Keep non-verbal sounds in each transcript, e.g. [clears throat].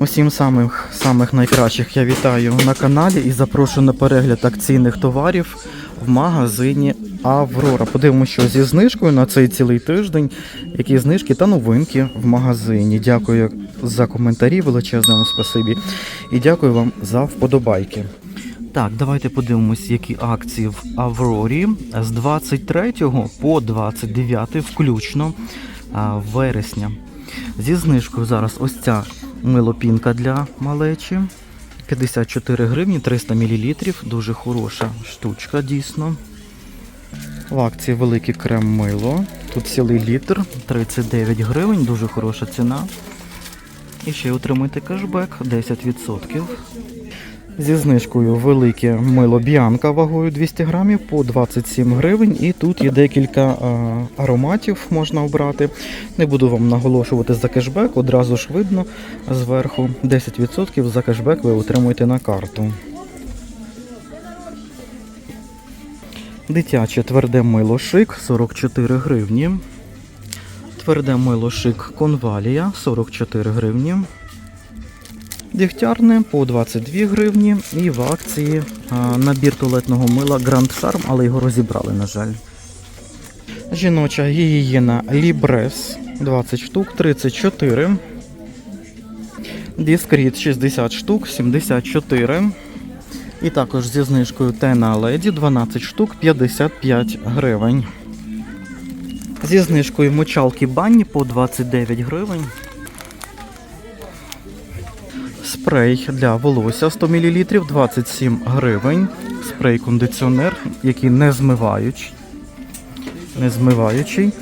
Усім самих самих найкращих я вітаю на каналі і запрошую на перегляд акційних товарів в магазині Аврора. Подивимося, що зі знижкою на цей цілий тиждень, які знижки та новинки в магазині. Дякую за коментарі, величезне вам спасибі. І дякую вам за вподобайки. Так, давайте подивимось, які акції в Аврорі з 23 по 29 включно вересня. Зі знижкою зараз ось ця милопінка для малечі. 54 гривні, 300 мл. Дуже хороша штучка, дійсно. В акції великий крем мило. Тут цілий літр, 39 гривень, дуже хороша ціна. І ще й кешбек 10%. Зі знижкою велике мило Біанка вагою 200 грамів по 27 гривень. І тут є декілька е, ароматів можна обрати. Не буду вам наголошувати за кешбек, одразу ж видно зверху 10% за кешбек ви отримуєте на карту. Дитяче тверде мило шик 44 гривні. Тверде мило шик конвалія 44 гривні. Дігтярне по 22 гривні. І в акції набір туалетного мила Grand Charm, але його розібрали, на жаль. Жіноча гігієна Libres 20 штук, 34. Discreet 60 штук, 74. І також зі знижкою Тена Леді 12 штук, 55 гривень. Зі знижкою мочалки банні по 29 гривень. Спрей для волосся 100 мл 27 гривень. Спрей кондиціонер, який не змиваючий. Не змиваючий.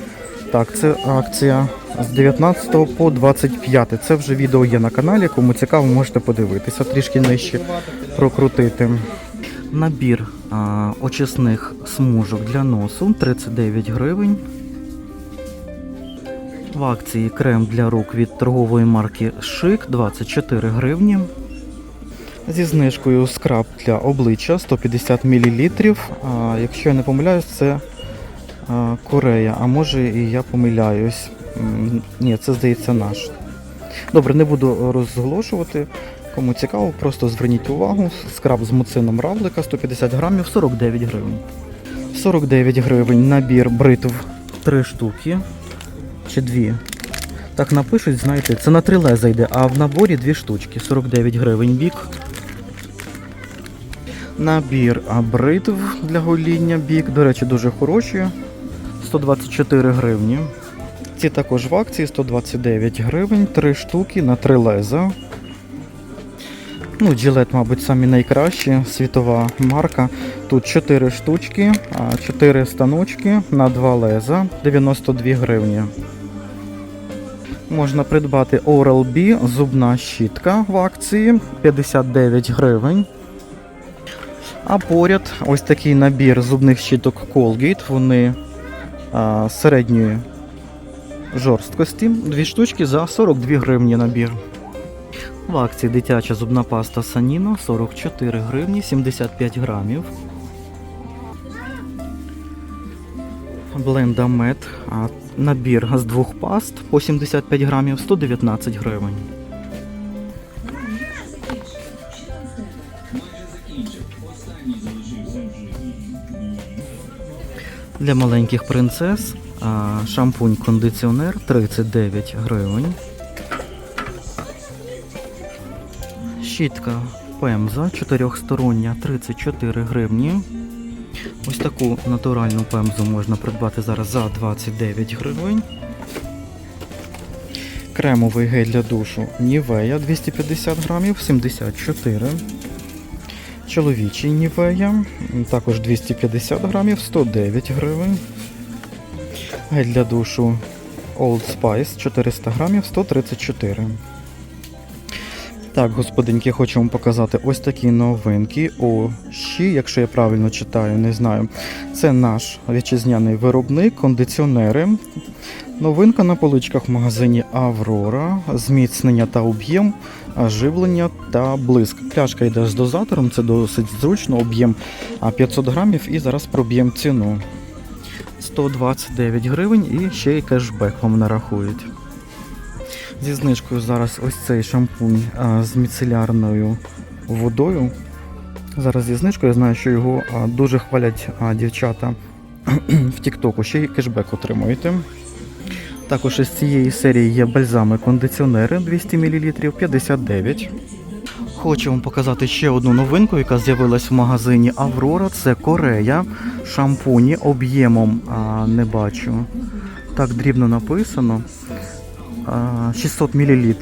Так, це акція з 19 по 25. Це вже відео є на каналі. Кому цікаво, можете подивитися, трішки нижче прокрутити. Набір а, очисних смужок для носу 39 гривень. В акції крем для рук від торгової марки Шик 24 гривні. Зі знижкою скраб для обличчя 150 мл. А, якщо я не помиляюсь, це Корея. А може і я помиляюсь. Ні, це здається наш. Добре, не буду розголошувати. Кому цікаво, просто зверніть увагу. Скраб з муцином равлика 150 грамів 49 гривень. 49 гривень набір бритв 3 штуки чи дві. Так напишуть, знаєте, це на три леза йде, а в наборі дві штучки, 49 гривень бік. Набір бритв для гоління бік. До речі, дуже хороші. 124 гривні. Ці також в акції 129 гривень, 3 штуки на 3 леза. Ну, Gillette, мабуть, самі найкращі, світова марка. Тут 4 штучки, 4 станочки на 2 леза, 92 гривні. Можна придбати Oral-B, зубна щітка в акції 59 гривень. А поряд ось такий набір зубних щіток Colgate. Вони а, середньої жорсткості. Дві штучки за 42 гривні набір. В акції дитяча зубна паста Саніно 44 гривні 75 грамів. Бленда Мед, набір з двох паст по 75 грамів 119 гривень. Для маленьких принцес шампунь-кондиціонер 39 гривень. Щітка пемза чотирьохстороння 34 гривні. Ось таку натуральну пемзу можна придбати зараз за 29 гривень. Кремовий гель для душу Нівея 250 грамів 74. Чоловічий Нівея також 250 грамів 109 гривень. Гель для душу Old Spice 400 грамів 134. Так, господинки, хочу вам показати ось такі новинки. О, щі, якщо я правильно читаю, не знаю. Це наш вітчизняний виробник, кондиціонери. Новинка на поличках в магазині Аврора, зміцнення та об'єм, живлення та блиск. Пляшка йде з дозатором, це досить зручно, об'єм 500 грамів і зараз проб'ємо ціну. 129 гривень і ще й кешбек вам нарахують. Зі знижкою зараз ось цей шампунь а, з міцелярною водою. Зараз зі знижкою я знаю, що його а, дуже хвалять а, дівчата [clears throat] в Тіктоку. Ще й кешбек отримуєте. Також із цієї серії є бальзами кондиціонери 200 мл 59. Хочу вам показати ще одну новинку, яка з'явилась в магазині Аврора. Це Корея. Шампуні об'ємом а, не бачу. Так дрібно написано. А, 600 мл.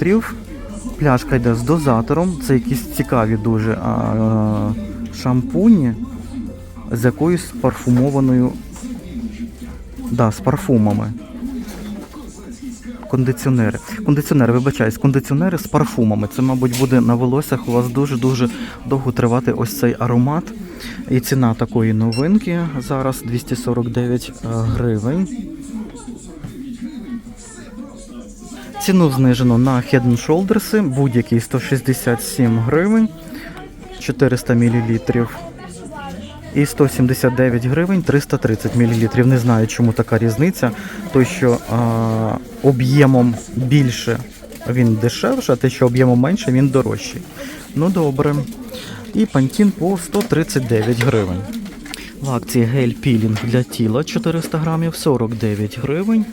Пляшка йде з дозатором. Це якісь цікаві дуже шампуні з якоюсь парфумованою. Да, з парфумами. Кондиціонери. Кондиціонери, вибачаюсь, кондиціонери з парфумами. Це, мабуть, буде на волоссях у вас дуже-дуже довго тривати ось цей аромат. І ціна такої новинки зараз 249 гривень. Ціну знижено на Head Shoulders, будь-який 167 гривень, 400 мл. І 179 гривень 330 мл. Не знаю, чому така різниця. Той, що об'ємом більше він дешевше, а те, що об'ємом менше, він дорожчий. Ну добре. І пантін по 139 гривень. В акції гель пілінг для тіла 400 грамів 49 гривень.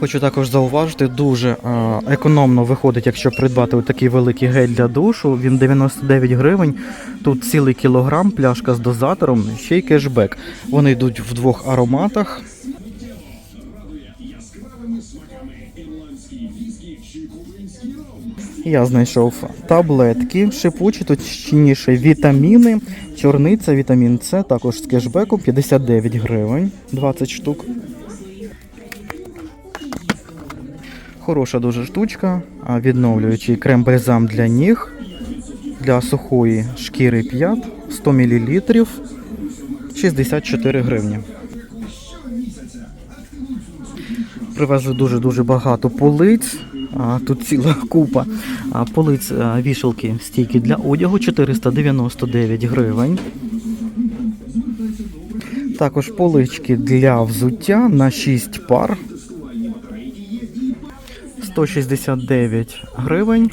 Хочу також зауважити, дуже а, економно виходить, якщо придбати такий великий гель для душу. Він 99 гривень. Тут цілий кілограм, пляшка з дозатором, ще й кешбек. Вони йдуть в двох ароматах. Я знайшов таблетки, шипучі, точніше вітаміни, чорниця, вітамін С, також з кешбеку 59 гривень, 20 штук. Хороша дуже штучка, відновлюючий крем-бальзам для ніг, для сухої шкіри п'ят, 100 мл, 64 гривні. Привезли дуже-дуже багато полиць. Тут ціла купа полиць вішалки стійки для одягу 499 гривень. Також полички для взуття на 6 пар 169 гривень.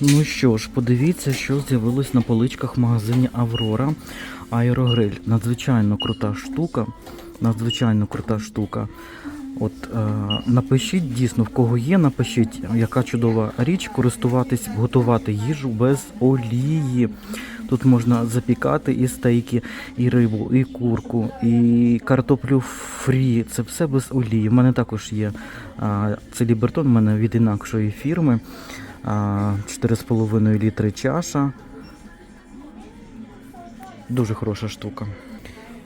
Ну що ж, подивіться, що з'явилось на поличках в магазині Аврора Аерогриль. Надзвичайно крута штука. Надзвичайно крута штука. От е, напишіть дійсно, в кого є, напишіть, яка чудова річ користуватись, готувати їжу без олії. Тут можна запікати і стейки, і рибу, і курку, і картоплю фрі. Це все без олії. У мене також є а, це лібертон, у мене від інакшої фірми. А, 4,5 літри чаша. Дуже хороша штука.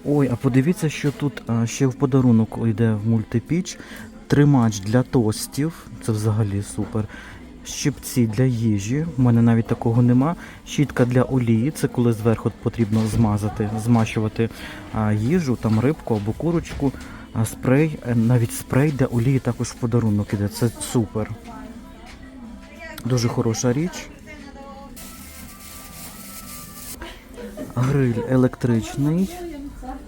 Ой, а подивіться, що тут а, ще в подарунок йде в мультипіч. Тримач для тостів. Це взагалі супер. Щипці для їжі. У мене навіть такого нема. Щітка для олії. Це коли зверху потрібно змазати, змащувати а, їжу, там рибку або курочку. Спрей, е, навіть спрей для олії також в подарунок іде. Це супер. Дуже хороша річ. Гриль електричний.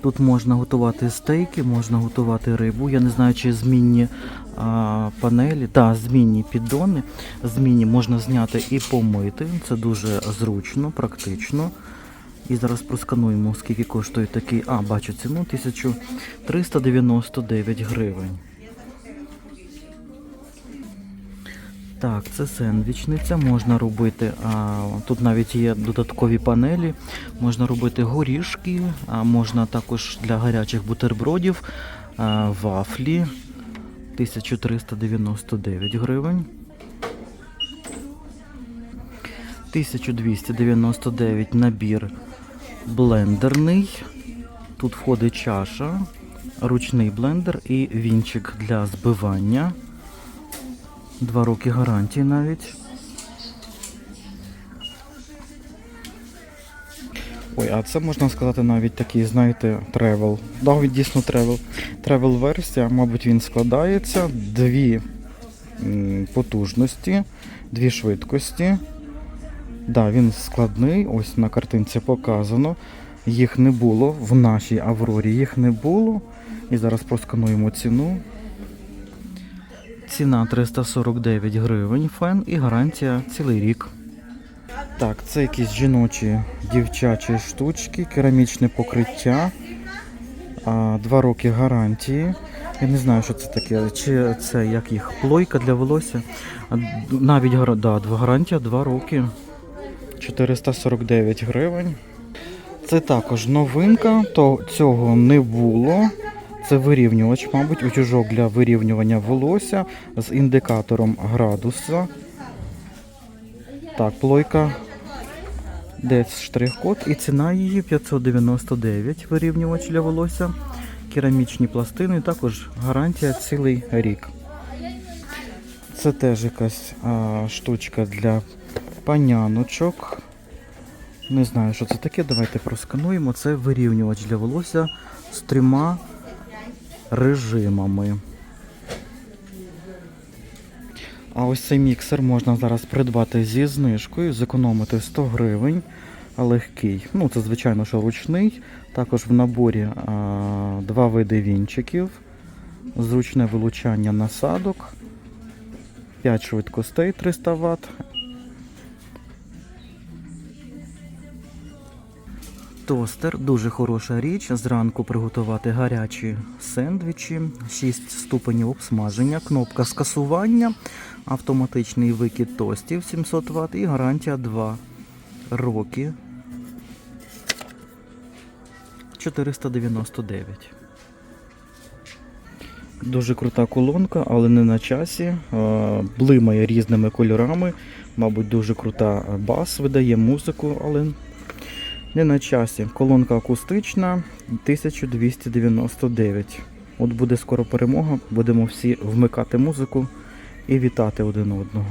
Тут можна готувати стейки, можна готувати рибу. Я не знаю, чи змінні а, панелі. та змінні піддони. Змінні можна зняти і помити. Це дуже зручно, практично. І зараз проскануємо, скільки коштує такий. А, бачу ціну 1399 гривень. Так, це сендвічниця, можна робити, а, тут навіть є додаткові панелі, можна робити горішки, а можна також для гарячих бутербродів, а, вафлі 1399 гривень. 1299 набір блендерний. Тут входить чаша, ручний блендер і вінчик для збивання. Два роки гарантії навіть. Ой, а це можна сказати навіть такий, знаєте, тревел. Да, дійсно тревел. Тревел версія, мабуть, він складається. Дві потужності, дві швидкості. Да, він складний, ось на картинці показано. Їх не було в нашій Аврорі, їх не було. І зараз проскануємо ціну. Ціна 349 гривень, фен і гарантія цілий рік. Так, це якісь жіночі дівчачі штучки, керамічне покриття. Два роки гарантії. Я не знаю, що це таке. Чи це як їх плойка для волосся. Навіть да, гарантія 2 роки. 449 гривень. Це також новинка, то цього не було. Це вирівнювач, мабуть, утюжок для вирівнювання волосся з індикатором градуса. Так, плойка. Десь штрих-код і ціна її 599 вирівнювач для волосся. Керамічні пластини, також гарантія цілий рік. Це теж якась а, штучка для паняночок. Не знаю, що це таке. Давайте проскануємо. Це вирівнювач для волосся з трьома режимами. А ось цей міксер можна зараз придбати зі знижкою, зекономити 100 гривень. Легкий. Ну, це звичайно, що ручний. Також в наборі а, два види вінчиків, зручне вилучання насадок, 5 швидкостей 300 Вт. Тостер дуже хороша річ. Зранку приготувати гарячі сендвічі, 6 ступенів обсмаження, кнопка скасування, автоматичний викид тостів 700 Вт і гарантія 2 роки. 499. Дуже крута колонка, але не на часі. Блимає різними кольорами. Мабуть, дуже крута бас видає музику, але не на часі. Колонка акустична 1299. От буде скоро перемога, будемо всі вмикати музику і вітати один одного.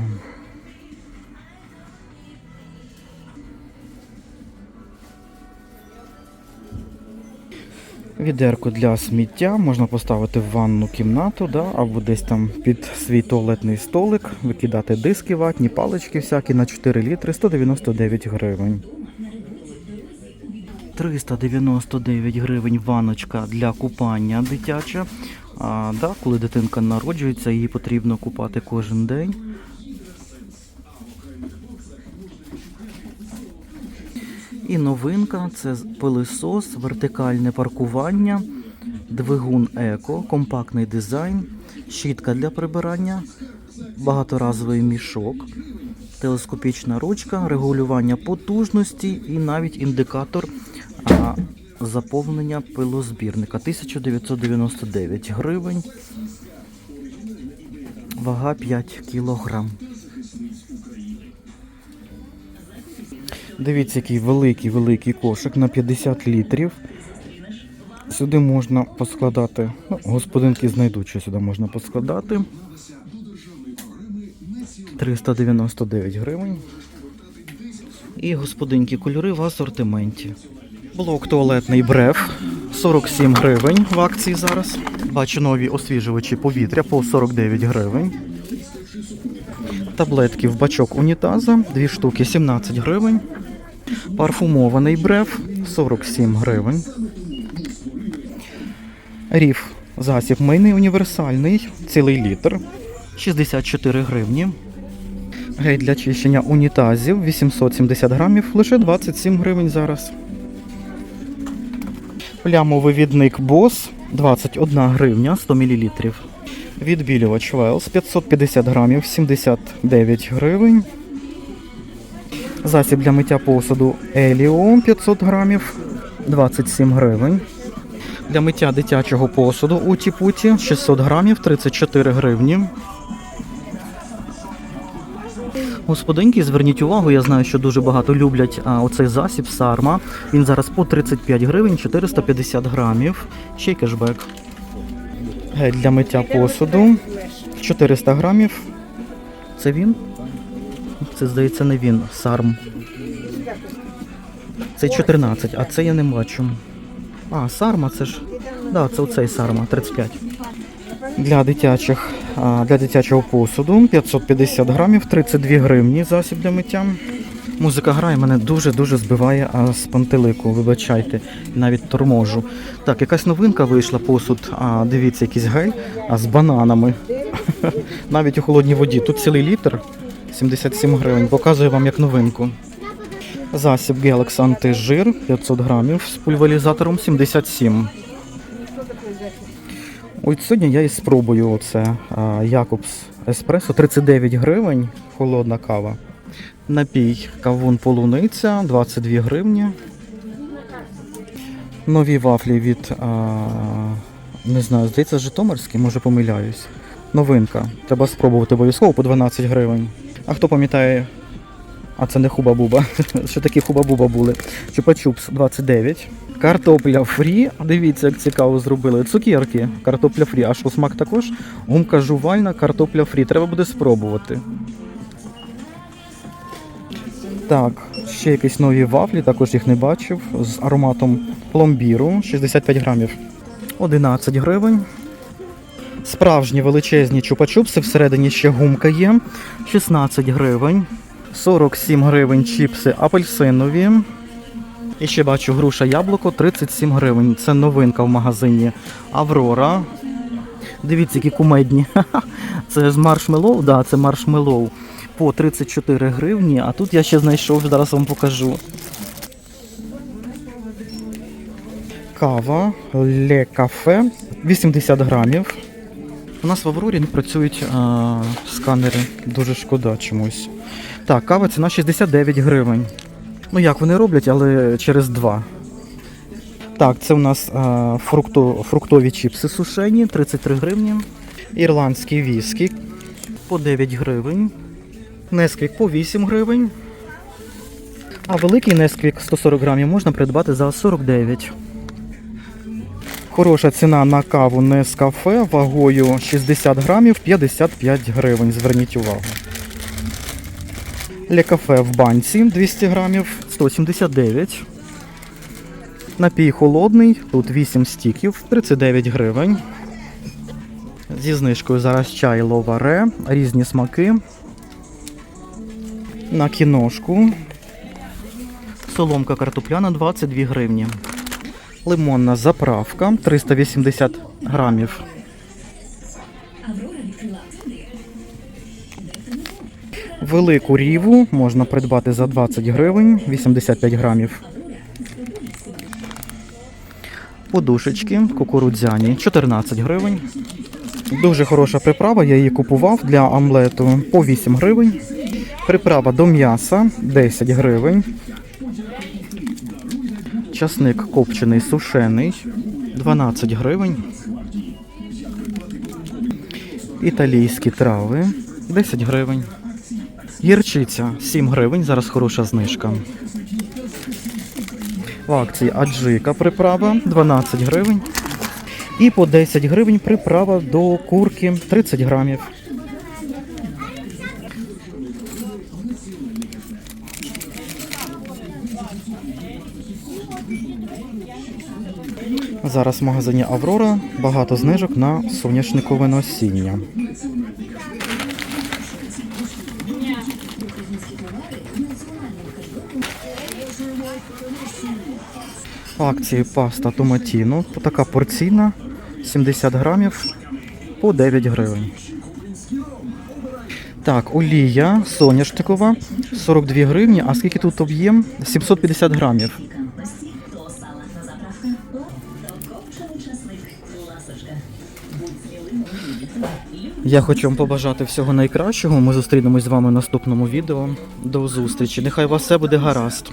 Відерко для сміття можна поставити в ванну кімнату, да, або десь там під свій туалетний столик, викидати диски ватні, палички всякі на 4 літри 199 гривень. 399 гривень ваночка для купання дитяча. А, да, коли дитинка народжується, її потрібно купати кожен день. І новинка це пилисос, вертикальне паркування, двигун еко, компактний дизайн, щітка для прибирання, багаторазовий мішок, телескопічна ручка, регулювання потужності і навіть індикатор а, заповнення пилозбірника 1999 гривень. Вага 5 кілограм. Дивіться, який великий великий кошик на 50 літрів. Сюди можна поскладати. Ну, господинки знайдуть, що сюди можна поскладати. 399 гривень. І господинки кольори в асортименті. Блок туалетний бреф 47 гривень в акції зараз. Бачу нові освіжувачі повітря по 49 гривень. Таблетки в бачок унітаза, дві штуки 17 гривень. Парфумований бреф 47 гривень. Ріф засіб мийний універсальний, цілий літр 64 гривні. Гель для чищення унітазів 870 грамів, лише 27 гривень зараз. Плямовивідник Бос 21 гривня 100 мл. Відбілювач Велс 550 грамів 79 гривень. Засіб для миття посуду Еліо 500 грамів 27 гривень. Для миття дитячого посуду у Тіпуті 600 грамів 34 гривні. Господинки, зверніть увагу, я знаю, що дуже багато люблять а, оцей засіб Сарма. Він зараз по 35 гривень 450 грамів. Ще й кешбек. Для миття посуду 400 грамів. Це він? Це здається не він, Сарм. Це 14, а це я не бачу. А, Сарма це ж. Да, це оцей Сарма, 35. Для дитячих для дитячого посуду 550 грамів, 32 гривні засіб для миття. Музика грає, мене дуже-дуже збиває а, з пантелику, вибачайте, навіть торможу. Так, якась новинка вийшла, посуд, а, дивіться, якийсь гель а, з бананами. [laughs] Навіть у холодній воді. Тут цілий літр, 77 гривень. Показую вам як новинку. Засіб Galax антижир 500 грамів з пульверізатором 77. Ось сьогодні я і спробую оце Якобс Еспресо 39 гривень, холодна кава. Напій кавун полуниця 22 гривні. Нові вафлі від а, не знаю, здається, Житомирський, може помиляюсь. Новинка. Треба спробувати обов'язково по 12 гривень. А хто пам'ятає, а це не хуба-буба. [laughs] Що такі хуба-буба були? Чупа-чупс 29. Картопля фрі. Дивіться, як цікаво зробили. Цукерки, картопля фрі. А що смак також? Гумка жувальна, картопля фрі. Треба буде спробувати. Так, ще якісь нові вафлі, також їх не бачив. З ароматом пломбіру 65 грамів. 11 гривень. Справжні величезні чупа-чупси, всередині ще гумка є. 16 гривень. 47 гривень чіпси апельсинові. І ще бачу груша яблуко 37 гривень. Це новинка в магазині Аврора. Дивіться, які кумедні. [laughs] Це з маршмеллоу, да, це маршмеллоу. По 34 гривні, а тут я ще знайшов, зараз вам покажу. Кава Ле Кафе 80 грамів. У нас в Аврорі не працюють а, сканери. Дуже шкода чомусь. Так, кава ціна 69 гривень. Ну як вони роблять, але через два. Так, це у нас а, фрукто, фруктові чіпси сушені, 33 гривні. Ірландський віскі по 9 гривень. Несквік по 8 гривень. А великий Несквік 140 грамів можна придбати за 49. Хороша ціна на каву Нескафе вагою 60 грамів 55 гривень. Зверніть увагу. Лекафе в банці 200 грамів 179. Напій холодний, тут 8 стіків, 39 гривень. Зі знижкою зараз чай ловаре, різні смаки. На кіношку. Соломка картопляна 22 гривні. Лимонна заправка 380 грамів. Велику ріву можна придбати за 20 гривень, 85 грамів. Подушечки кукурудзяні 14 гривень. Дуже хороша приправа, я її купував для омлету по 8 гривень. Приправа до м'яса 10 гривень. Часник копчений сушений 12 гривень. Італійські трави 10 гривень. Гірчиця 7 гривень, зараз хороша знижка. В акції аджика приправа 12 гривень. І по 10 гривень приправа до курки 30 грамів. Зараз в магазині Аврора багато знижок на соняшникове насіння. В акції паста томатіно. Така порційна 70 грамів по 9 гривень. Так, олія соняшникова 42 гривні. А скільки тут об'єм? 750 грамів. Я хочу вам побажати всього найкращого. Ми зустрінемось з вами в наступному відео. До зустрічі. Нехай у вас все буде гаразд.